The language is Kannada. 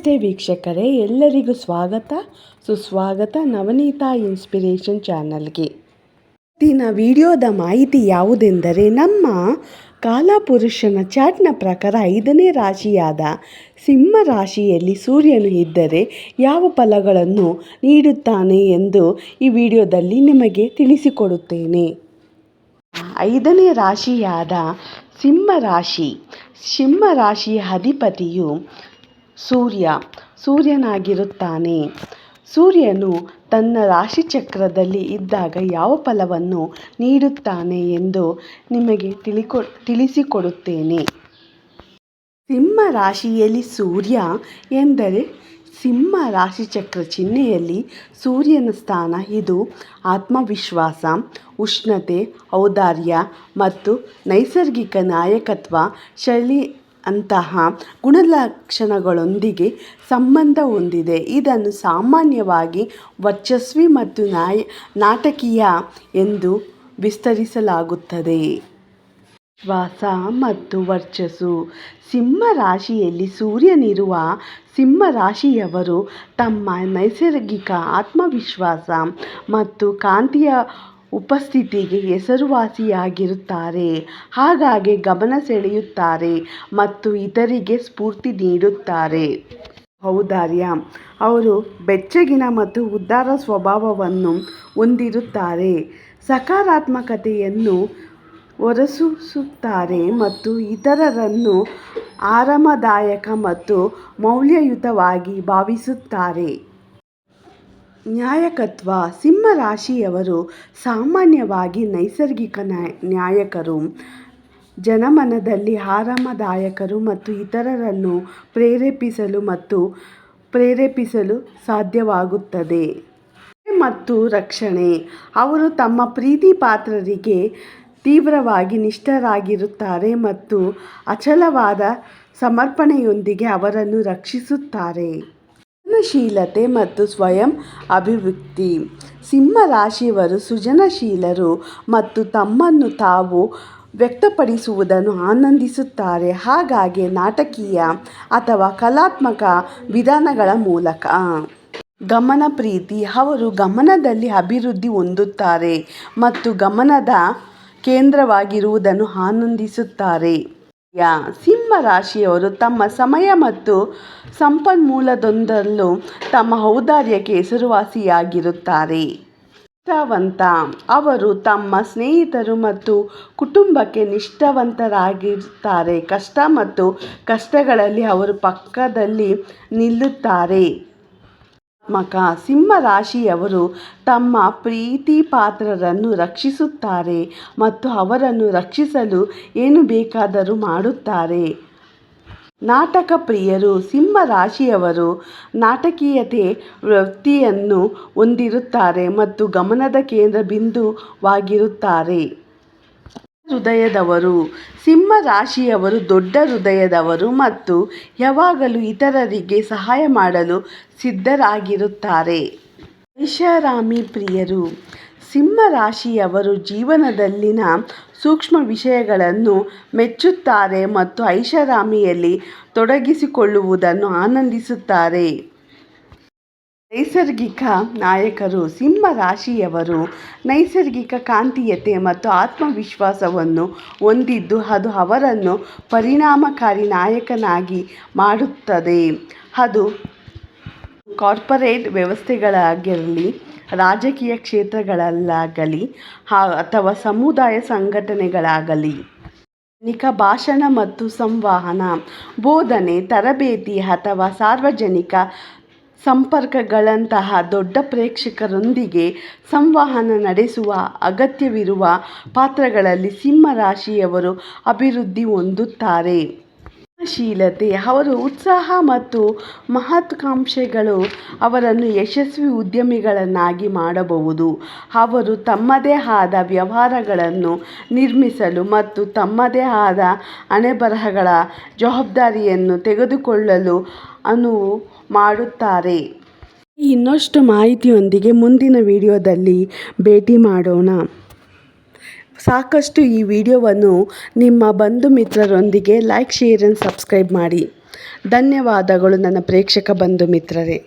ನಮಸ್ತೆ ವೀಕ್ಷಕರೇ, ಎಲ್ಲರಿಗೂ ಸ್ವಾಗತ. ಸುಸ್ವಾಗತ ನವನೀತಾ ಇನ್ಸ್ಪಿರೇಷನ್ ಚಾನಲ್ಗೆ. ಇವತ್ತಿನ ವಿಡಿಯೋದ ಮಾಹಿತಿ ಯಾವುದೆಂದರೆ, ನಮ್ಮ ಕಾಲಪುರುಷನ ಚಾಟ್ನ ಪ್ರಕಾರ ಐದನೇ ರಾಶಿಯಾದ ಸಿಂಹ ರಾಶಿಯಲ್ಲಿ ಸೂರ್ಯನು ಇದ್ದರೆ ಯಾವ ಫಲಗಳನ್ನು ನೀಡುತ್ತಾನೆ ಎಂದು ಈ ವಿಡಿಯೋದಲ್ಲಿ ನಿಮಗೆ ತಿಳಿಸಿಕೊಡುತ್ತೇನೆ. ಐದನೇ ರಾಶಿಯಾದ ಸಿಂಹ ರಾಶಿ. ಸಿಂಹ ರಾಶಿಯ ಅಧಿಪತಿಯು ಸೂರ್ಯ. ಸೂರ್ಯನಾಗಿರುತ್ತಾನೆ. ಸೂರ್ಯನು ತನ್ನ ರಾಶಿಚಕ್ರದಲ್ಲಿ ಇದ್ದಾಗ ಯಾವ ಫಲವನ್ನು ನೀಡುತ್ತಾನೆ ಎಂದು ನಿಮಗೆ ತಿಳಿಕೊ, ತಿಳಿಸಿಕೊಡುತ್ತೇನೆ. ಸಿಂಹ ರಾಶಿಯಲ್ಲಿ ಸೂರ್ಯ ಎಂದರೆ ಸಿಂಹ ರಾಶಿಚಕ್ರ ಚಿಹ್ನೆಯಲ್ಲಿ ಸೂರ್ಯನ ಸ್ಥಾನ ಇದು ಆತ್ಮವಿಶ್ವಾಸ, ಉಷ್ಣತೆ, ಔದಾರ್ಯ ಮತ್ತು ನೈಸರ್ಗಿಕ ನಾಯಕತ್ವ ಶೈಲಿ ಅಂತಹ ಗುಣಲಕ್ಷಣಗಳೊಂದಿಗೆ ಸಂಬಂಧ ಹೊಂದಿದೆ. ಇದನ್ನು ಸಾಮಾನ್ಯವಾಗಿ ವರ್ಚಸ್ವಿ ಮತ್ತು ನಾಯ, ನಾಟಕೀಯ ಎಂದು ವಿಸ್ತರಿಸಲಾಗುತ್ತದೆ. ಶ್ವಾಸ ಮತ್ತು ವರ್ಚಸ್ಸು. ಸಿಂಹ ರಾಶಿಯಲ್ಲಿ ಸೂರ್ಯನಿರುವ ಸಿಂಹ ರಾಶಿಯವರು ತಮ್ಮ ನೈಸರ್ಗಿಕ ಆತ್ಮವಿಶ್ವಾಸ ಮತ್ತು ಕಾಂತಿಯ ಉಪಸ್ಥಿತಿಗೆ ಹೆಸರುವಾಸಿಯಾಗಿರುತ್ತಾರೆ. ಹಾಗಾಗಿ ಗಮನ ಸೆಳೆಯುತ್ತಾರೆ ಮತ್ತು ಇತರರಿಗೆ ಸ್ಫೂರ್ತಿ ನೀಡುತ್ತಾರೆ. ಔದಾರ್ಯ ಅವರು ಬೆಚ್ಚಗಿನ ಮತ್ತು ಉದಾರ ಸ್ವಭಾವವನ್ನು ಹೊಂದಿರುತ್ತಾರೆ. ಸಕಾರಾತ್ಮಕತೆಯನ್ನು ಹೊರಸೂಸುತ್ತಾರೆ ಮತ್ತು ಇತರರನ್ನು ಆರಾಮದಾಯಕ ಮತ್ತು ಮೌಲ್ಯಯುತವಾಗಿ ಭಾವಿಸುತ್ತಾರೆ. ನಾಯಕತ್ವ ಸಿಂಹ ರಾಶಿಯವರು ಸಾಮಾನ್ಯವಾಗಿ ನೈಸರ್ಗಿಕ ನ್ಯಾಯಕರು. ಜನಮನದಲ್ಲಿ ಆರಾಮದಾಯಕರು ಮತ್ತು ಇತರರನ್ನು ಪ್ರೇರೇಪಿಸಲು ಮತ್ತು ಪ್ರೇರೇಪಿಸಲು ಸಾಧ್ಯವಾಗುತ್ತದೆ. ಮತ್ತು ರಕ್ಷಣೆ. ಅವರು ತಮ್ಮ ಪ್ರೀತಿ ಪಾತ್ರರಿಗೆ ತೀವ್ರವಾಗಿ ನಿಷ್ಠರಾಗಿರುತ್ತಾರೆ ಮತ್ತು ಅಚಲವಾದ ಸಮರ್ಪಣೆಯೊಂದಿಗೆ ಅವರನ್ನು ರಕ್ಷಿಸುತ್ತಾರೆ. ಸೃಜನಶೀಲತೆ ಮತ್ತು ಸ್ವಯಂ ಅಭಿವ್ಯಕ್ತಿ. ಸಿಂಹ ರಾಶಿಯವರು ಸೃಜನಶೀಲರು ಮತ್ತು ತಮ್ಮನ್ನು ತಾವು ವ್ಯಕ್ತಪಡಿಸುವುದನ್ನು ಆನಂದಿಸುತ್ತಾರೆ. ಹಾಗಾಗಿ ನಾಟಕೀಯ ಅಥವಾ ಕಲಾತ್ಮಕ ವಿಧಾನಗಳ ಮೂಲಕ. ಗಮನ ಪ್ರೀತಿ. ಅವರು ಗಮನದಲ್ಲಿ ಅಭಿವೃದ್ಧಿ ಹೊಂದುತ್ತಾರೆ ಮತ್ತು ಗಮನದ ಕೇಂದ್ರವಾಗಿರುವುದನ್ನು ಆನಂದಿಸುತ್ತಾರೆ. ಸಿಂಹ ರಾಶಿಯವರು ತಮ್ಮ ಸಮಯ ಮತ್ತು ಸಂಪನ್ಮೂಲದೊಂದರಲ್ಲೂ ತಮ್ಮ ಔದಾರ್ಯಕ್ಕೆ ಹೆಸರುವಾಸಿಯಾಗಿರುತ್ತಾರೆ. ನಿಷ್ಠಾವಂತ ಅವರು ತಮ್ಮ ಸ್ನೇಹಿತರು ಮತ್ತು ಕುಟುಂಬಕ್ಕೆ ನಿಷ್ಠಾವಂತರಾಗಿರುತ್ತಾರೆ. ಕಷ್ಟ ಮತ್ತು ಕಷ್ಟಗಳಲ್ಲಿ ಅವರು ಪಕ್ಕದಲ್ಲಿ ನಿಲ್ಲುತ್ತಾರೆ. ಸಿಂಹ ರಾಶಿಯವರು ತಮ್ಮ ಪ್ರೀತಿ ಪಾತ್ರರನ್ನು ರಕ್ಷಿಸುತ್ತಾರೆ ಮತ್ತು ಅವರನ್ನು ರಕ್ಷಿಸಲು ಏನು ಬೇಕಾದರೂ ಮಾಡುತ್ತಾರೆ. ನಾಟಕ ಪ್ರಿಯರು ಸಿಂಹ ರಾಶಿಯವರು ನಾಟಕೀಯತೆ ವೃತ್ತಿಯನ್ನು ಹೊಂದಿರುತ್ತಾರೆ ಮತ್ತು ಗಮನದ ಕೇಂದ್ರ ಬಿಂದುವಾಗಿರುತ್ತಾರೆ. ಹೃದಯದವರು, ಸಿಂಹ ರಾಶಿಯವರು ದೊಡ್ಡ ಹೃದಯದವರು ಮತ್ತು ಯಾವಾಗಲೂ ಇತರರಿಗೆ ಸಹಾಯ ಮಾಡಲು ಸಿದ್ಧರಾಗಿರುತ್ತಾರೆ. ಐಷಾರಾಮಿ ಪ್ರಿಯರು, ಸಿಂಹ ರಾಶಿಯವರು ಜೀವನದಲ್ಲಿನ ಸೂಕ್ಷ್ಮ ವಿಷಯಗಳನ್ನು ಮೆಚ್ಚುತ್ತಾರೆ ಮತ್ತು ಐಷಾರಾಮಿಯಲ್ಲಿ ತೊಡಗಿಸಿಕೊಳ್ಳುವುದನ್ನು ಆನಂದಿಸುತ್ತಾರೆ. ನೈಸರ್ಗಿಕ ನಾಯಕರು ಸಿಂಹ ರಾಶಿಯವರು ನೈಸರ್ಗಿಕ ಕಾಂತೀಯತೆ ಮತ್ತು ಆತ್ಮವಿಶ್ವಾಸವನ್ನು ಹೊಂದಿದ್ದು ಅದು ಅವರನ್ನು ಪರಿಣಾಮಕಾರಿ ನಾಯಕನಾಗಿ ಮಾಡುತ್ತದೆ. ಅದು ಕಾರ್ಪೊರೇಟ್ ವ್ಯವಸ್ಥೆಗಳಾಗಿರಲಿ, ರಾಜಕೀಯ ಕ್ಷೇತ್ರಗಳಲ್ಲಾಗಲಿ ಅಥವಾ ಸಮುದಾಯ ಸಂಘಟನೆಗಳಾಗಲಿ. ಸಾರ್ವಜನಿಕ ಭಾಷಣ ಮತ್ತು ಸಂವಹನ, ಬೋಧನೆ, ತರಬೇತಿ ಅಥವಾ ಸಾರ್ವಜನಿಕ ಸಂಪರ್ಕಗಳಂತಹ ದೊಡ್ಡ ಪ್ರೇಕ್ಷಕರೊಂದಿಗೆ ಸಂವಹನ ನಡೆಸುವ ಅಗತ್ಯವಿರುವ ಪಾತ್ರಗಳಲ್ಲಿ ಸಿಂಹ ರಾಶಿಯವರು ಅಭಿವೃದ್ಧಿ ಹೊಂದುತ್ತಾರೆ. ಸೃಜನಶೀಲತೆ ಅವರ ಉತ್ಸಾಹ ಮತ್ತು ಮಹತ್ವಾಕಾಂಕ್ಷೆಗಳು ಅವರನ್ನು ಯಶಸ್ವಿ ಉದ್ಯಮಿಗಳನ್ನಾಗಿ ಮಾಡಬಹುದು. ಅವರು ತಮ್ಮದೇ ಆದ ವ್ಯವಹಾರಗಳನ್ನು ನಿರ್ಮಿಸಲು ಮತ್ತು ತಮ್ಮದೇ ಆದ ಹಣೆಬರಹಗಳ ಜವಾಬ್ದಾರಿಯನ್ನು ತೆಗೆದುಕೊಳ್ಳಲು ಅನುವು ಮಾಡುತ್ತಾರೆ. ಇನ್ನಷ್ಟು ಮಾಹಿತಿಯೊಂದಿಗೆ ಮುಂದಿನ ವಿಡಿಯೋದಲ್ಲಿ ಭೇಟಿ ಮಾಡೋಣ. ಸಾಕಷ್ಟು ಈ ವಿಡಿಯೋವನ್ನು ನಿಮ್ಮ ಬಂಧು ಮಿತ್ರರೊಂದಿಗೆ ಲೈಕ್, ಶೇರ್ ಆ್ಯಂಡ್ ಸಬ್ಸ್ಕ್ರೈಬ್ ಮಾಡಿ. ಧನ್ಯವಾದಗಳು ನನ್ನ ಪ್ರೇಕ್ಷಕ ಬಂಧು ಮಿತ್ರರೇ.